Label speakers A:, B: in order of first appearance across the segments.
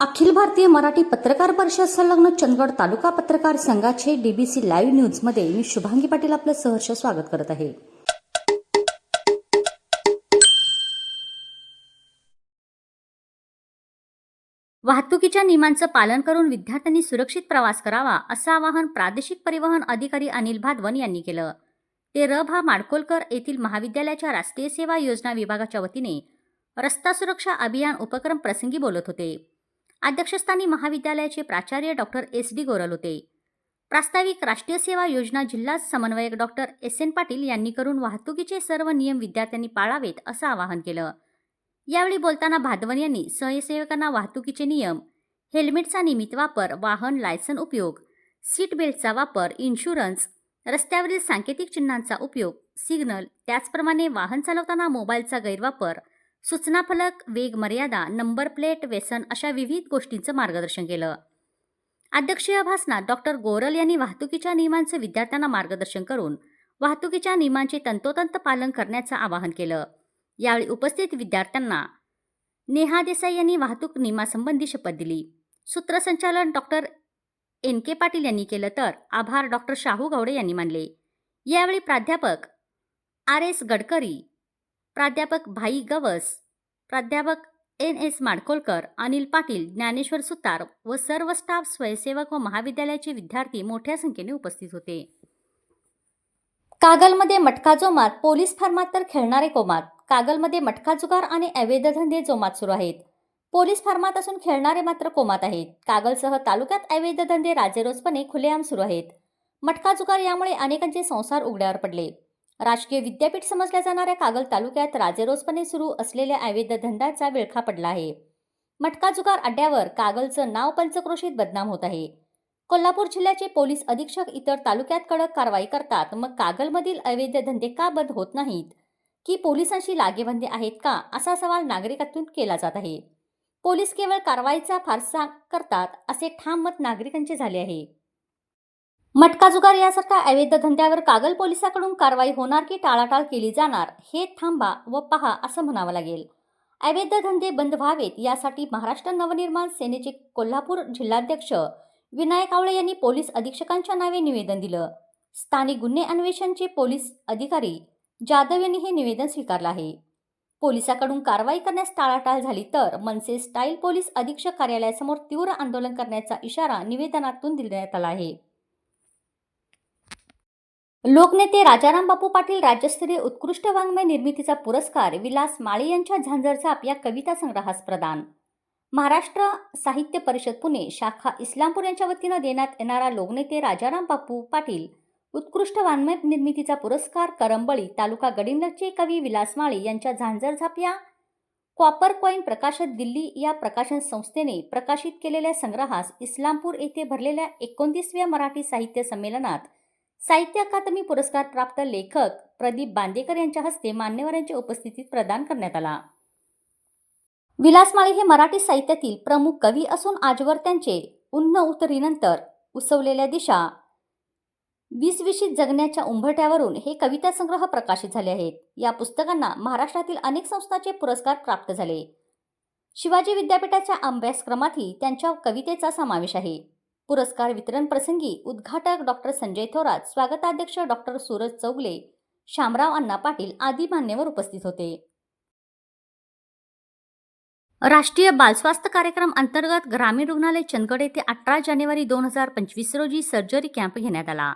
A: अखिल भारतीय मराठी पत्रकार परिषद संलग्न चंदगड तालुका पत्रकार संघाचे डीबीसी लाईव्ह न्यूजमध्ये मी शुभांगी पाटील आपलं सहर्ष स्वागत करत आहे. वाहतुकीच्या नियमांचं पालन करून विद्यार्थ्यांनी सुरक्षित प्रवास करावा असं आवाहन प्रादेशिक परिवहन अधिकारी अनिल भादवन यांनी केलं. ते र भा माडकोलकर येथील महाविद्यालयाच्या राष्ट्रीय सेवा योजना विभागाच्या वतीने रस्ता सुरक्षा अभियान उपक्रम प्रसंगी बोलत होते. अध्यक्षस्थानी महाविद्यालयाचे प्राचार्य डॉक्टर एस डी गोरल होते. प्रास्ताविक राष्ट्रीय सेवा योजना जिल्हा समन्वयक डॉक्टर एस एन पाटील यांनी करून वाहतुकीचे सर्व नियम विद्यार्थ्यांनी पाळावेत असं आवाहन केलं. यावेळी बोलताना भादवन यांनी स्वयंसेवकांना वाहतुकीचे नियम हेल्मेटचा नियमित वापर वाहन लायसन उपयोग सीट बेल्टचा वापर इन्शुरन्स रस्त्यावरील सांकेतिक चिन्हांचा उपयोग सिग्नल त्याचप्रमाणे वाहन चालवताना मोबाईलचा गैरवापर सूचना फलक वेग मर्यादा नंबर प्लेट व्यसन अशा विविध गोष्टींचं मार्गदर्शन केलं. अध्यक्षीय भाषणात डॉक्टर गोरल यांनी वाहतुकीच्या नियमांचं विद्यार्थ्यांना मार्गदर्शन करून वाहतुकीच्या नियमांचे तंतोतंत पालन करण्याचं आवाहन केलं. यावेळी उपस्थित विद्यार्थ्यांना नेहा देसाई यांनी वाहतूक नियमासंबंधी शपथ दिली. सूत्रसंचालन डॉक्टर एन के पाटील यांनी केलं तर आभार डॉक्टर शाहू गवडे यांनी मानले. यावेळी प्राध्यापक आर एस गडकरी प्राध्यापक भाई गवस प्राध्यापक एन एस माडकोलकर अनिल पाटील ज्ञानेश्वर सुतार व सर्व स्टाफ स्वयंसेवक व महाविद्यालयाचे विद्यार्थी मोठ्या संख्येने उपस्थित होते. कागलमध्ये मटका जोमात पोलीस फार्मात तर खेळणारे कोमात. कागलमध्ये मटका जुगार आणि अवैध धंदे जोमात सुरू आहेत. पोलीस फार्मात असून खेळणारे मात्र कोमात आहेत. कागलसह तालुक्यात अवैध धंदे राजेरोजपणे खुलेआम सुरू आहेत. मटका जुगार यामुळे अनेकांचे संसार उघड्यावर पडले. राजकीय विद्यापीठ समजल्या जाणाऱ्या कागल तालुक्यात राजेरोजपणे सुरू असलेल्या अवैध धंद्याचा विळखा पडला आहे. मटका जुगार अड्ड्यावर कागलचं नाव पंचक्रोशीत बदनाम होत आहे. कोल्हापूर जिल्ह्याचे पोलीस अधीक्षक इतर तालुक्यात कडक कारवाई करतात मग कागलमधील अवैध धंदे का बंद होत नाहीत? की पोलिसांशी लागेबंदी आहेत का असा सवाल नागरिकातून केला जात आहे. पोलीस केवळ कारवाईचा फारसा करतात असे ठाम मत नागरिकांचे झाले आहे. मटका जुगार यासारख्या अवैध धंद्यावर कागल पोलिसाकडून कारवाई होणार की टाळाटाळ केली जाणार हे थांबा व पहा असं म्हणावं लागेल. अवैध धंदे बंद व्हावेत यासाठी महाराष्ट्र नवनिर्माण सेनेचे कोल्हापूर जिल्हाध्यक्ष विनायक आवळे यांनी पोलीस अधीक्षकांच्या नावे निवेदन दिलं. स्थानिक गुन्हे अन्वेषणचे पोलीस अधिकारी जाधव यांनी हे निवेदन स्वीकारलं आहे. पोलिसाकडून कारवाई करण्यास टाळाटाळ झाली तर मनसे स्टाईल पोलीस अधीक्षक कार्यालयासमोर तीव्र आंदोलन करण्याचा इशारा निवेदनातून देण्यात आला आहे. लोकनेते राजाराम बापू पाटील राज्यस्तरीय उत्कृष्ट वाङ्मय निर्मितीचा पुरस्कार विलास माळी यांच्या झांझरचाप या कविता संग्रहास प्रदान. महाराष्ट्र साहित्य परिषद पुणे शाखा इस्लामपूर यांच्या वतीनं देण्यात येणारा लोकनेते राजाराम बापू पाटील उत्कृष्ट वाङ्मय निर्मितीचा पुरस्कार करंबळी तालुका गडिंगचे कवी विलास माळी यांच्या झांजर झाप या कॉपर कॉईन प्रकाशक दिल्ली या प्रकाशन संस्थेने प्रकाशित केलेल्या संग्रहास इस्लामपूर येथे भरलेल्या एकोणतीसव्या मराठी साहित्य संमेलनात साहित्य अकादमी पुरस्कार प्राप्त लेखक प्रदीप बांदेकर यांच्या हस्ते मान्यवरांच्या उपस्थितीत प्रदान करण्यात आला. विलासमाळी हे मराठी साहित्यातील प्रमुख कवी असून आजवर त्यांचे उन्न उतरीनंतर उसवलेल्या दिशा विसविशीत जगण्याच्या उंभट्यावरून हे कविता संग्रह प्रकाशित झाले आहेत. या पुस्तकांना महाराष्ट्रातील अनेक संस्थांचे पुरस्कार प्राप्त झाले. शिवाजी विद्यापीठाच्या अभ्यासक्रमातही त्यांच्या कवितेचा समावेश आहे. पुरस्कार वितरण प्रसंगी उद्घाटक डॉक्टर संजय थोरात स्वागताध्यक्ष डॉक्टर सूरज चौगले शामराव अण्णा पाटील आदी मान्यवर उपस्थित होते. राष्ट्रीय बालस्वास्थ्य कार्यक्रम अंतर्गत ग्रामीण रुग्णालय चंदगड येथे अठरा जानेवारी दोन हजार पंचवीस रोजी सर्जरी कॅम्प घेण्यात आला.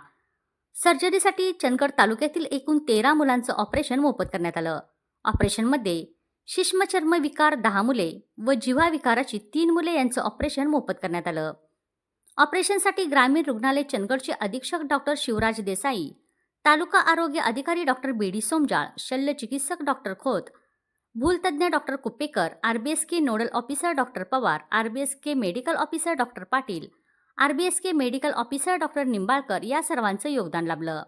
A: सर्जरीसाठी चंदगड तालुक्यातील एकूण तेरा मुलांचं ऑपरेशन मोफत करण्यात आलं. ऑपरेशनमध्ये शिश्मचर्म विकार दहा मुले व जीवा विकाराची तीन मुले यांचं ऑपरेशन मोफत करण्यात आलं. ऑपरेशनसाठी ग्रामीण रुग्णालय चंदगडचे अधीक्षक डॉक्टर शिवराज देसाई तालुका आरोग्य अधिकारी डॉक्टर बी डी सोमजाळ शल्य चिकित्सक doctor Khot भूलतज्ञ doctor Kuppekar RBSK nodal officer doctor Pawar RBSK medical officer doctor Patil RBSK medical officer doctor Nimbalkar या सर्वांचं योगदान लाभलं.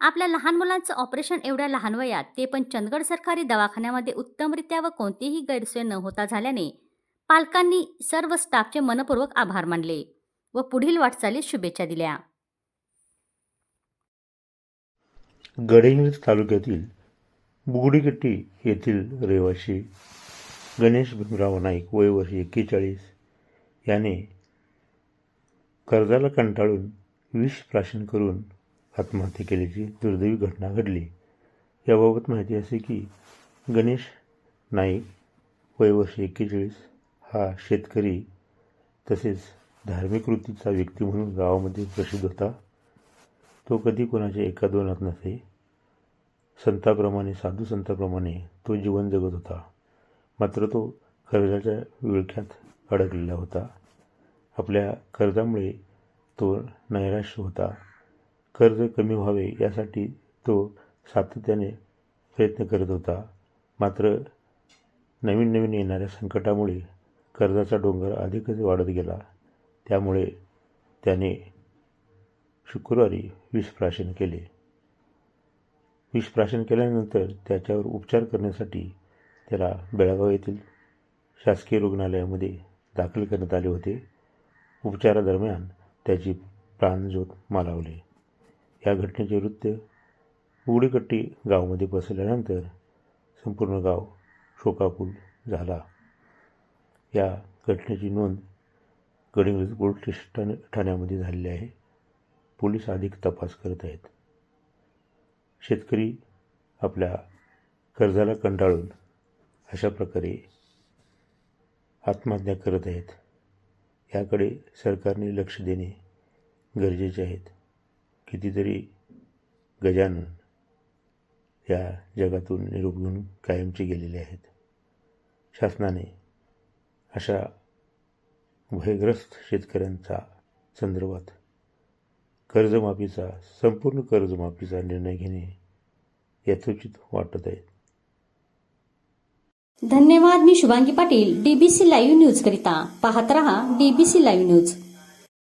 A: आपल्या लहान मुलांचं ऑपरेशन एवढ्या लहान वयात ते पण चंदगड सरकारी दवाखान्यामध्ये उत्तमरित्या व कोणतीही गैरसोय न होता झाल्याने पालकांनी सर्व स्टाफचे मनपूर्वक आभार मानले. व पुढील वाटचालीस शुभेच्छा दिल्या.
B: गडहिंग्लज तालुक्यातील बुगडीकट्टी येथील रहिवासी गणेश भीमराव नाईक वय वर्ष एक्केचाळीस याने कर्जाला कंटाळून विष प्राशन करून आत्महत्या केल्याची दुर्दैवी घटना घडली. याबाबत माहिती असे की गणेश नाईक वय वर्ष एक्केचाळीस हा शेतकरी तसेच धार्मिक वृत्तीचा व्यक्ती म्हणून गावामध्ये प्रसिद्ध होता. तो कधी कोणाच्या एका दोनात नसे. संताप्रमाणे साधू संताप्रमाणे तो जीवन जगत होता. मात्र तो कर्जाच्या विळख्यात अडकलेला होता. आपल्या कर्जामुळे तो नैराश्य होता. कर्ज कमी व्हावे यासाठी तो सातत्याने प्रयत्न करत होता. मात्र नवीन नवीन येणाऱ्या संकटामुळे कर्जाचा डोंगर अधिकच वाढत गेला. त्यामुळे त्याने शुक्रवारी विषप्राशन केले. विषप्राशन केल्यानंतर त्याच्यावर उपचार करण्यासाठी त्याला बेळगाव येथील शासकीय रुग्णालयामध्ये दाखल करण्यात आले होते. उपचारादरम्यान त्याची प्राणज्योत मालावले. या घटनेचे वृत्त उघडीकट्टी गावामध्ये पसरल्यानंतर संपूर्ण गाव शोकाकुल झाला. या घटनेची नोंद गडिंग्लज पोलीस स्टेशन ठाण्यामध्ये झालेले आहे. पोलीस अधिक तपास करत आहेत. शेतकरी आपल्या कर्जाला कंटाळून अशा प्रकारे आत्महत्या करत आहेत. याकडे सरकारने लक्ष देणे गरजेचे आहेत कितीतरी गजानन या जगातून निरोप घेऊन कायमचे गेलेले आहेत. शासनाने अशा भयग्रस्त शेतकऱ्यांचा संदर्भात कर्जमाफीचा संपूर्ण कर्जमाफीचा निर्णय घेणे यथोचित वाटत आहे.
A: धन्यवाद मी Shubhangi Patil DBC live news करिता पाहत रहा डीबीसी लाईव्ह न्यूज.